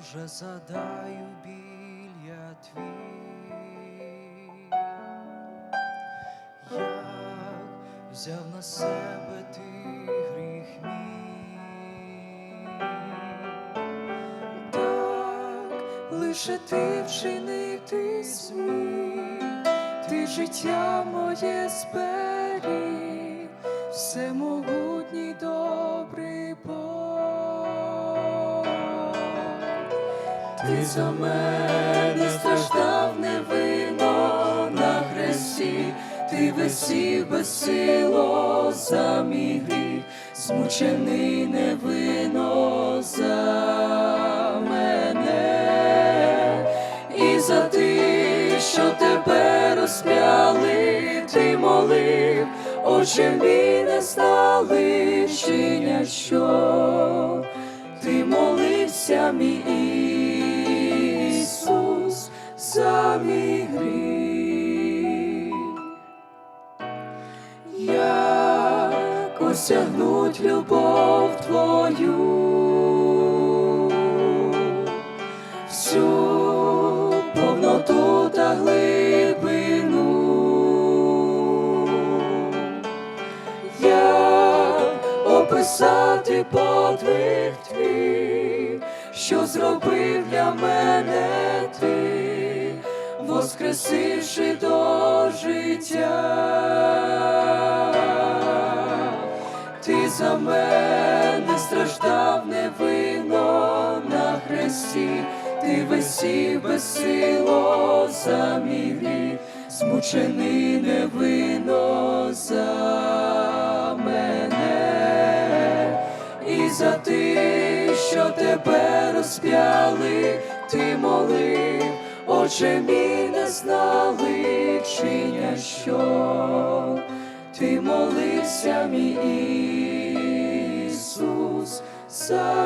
Боже, задаю біль я твій, як взяв на себе ти гріх мій, так лише ти вчинити зміг, ти життя моє зберіг, всемогутній Ти за мене страждав невинно на хресті, ти висів безсило за мій гріх, змучений невинно за мене, і за ти, що тебе розп'яли, ти молив, очі мій не знали, чиня що. Ти молився, мій осягнуть любов твою, всю повноту та глибину. Як описати подвиг твій, що зробив для мене ти, воскресивши до життя, за мене страждав невинно на хресті, ти висів безсило за мій гріх, змучений невинно за мене, і за ти, що тебе розп'яли, ти молив, очі мій не знали, чиня що. Ти молився, мій за.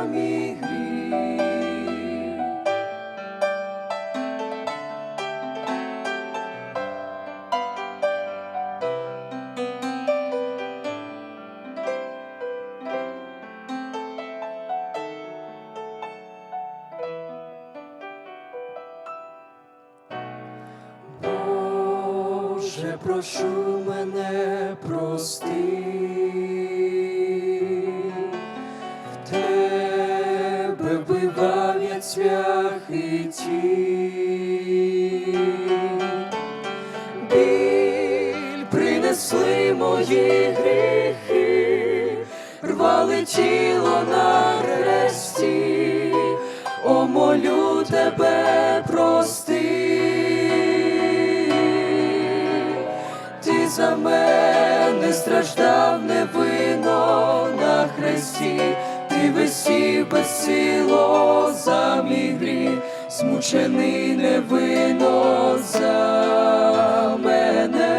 Боже, прошу мене прости, я і. Біль принесли мої гріхи, рвали тіло на хресті, о, молю тебе прости. Ти за мене страждав невинно на хресті, висів безсило за мій гріх, змучений невинно за мене,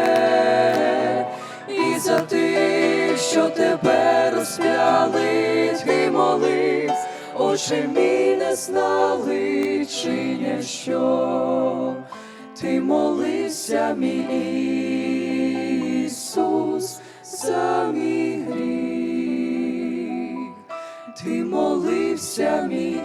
і за ти, що тебе розп'яли, ти молив, очі мій не знали, чиня що. Ти молився, мій мій гріх, ти молився, мій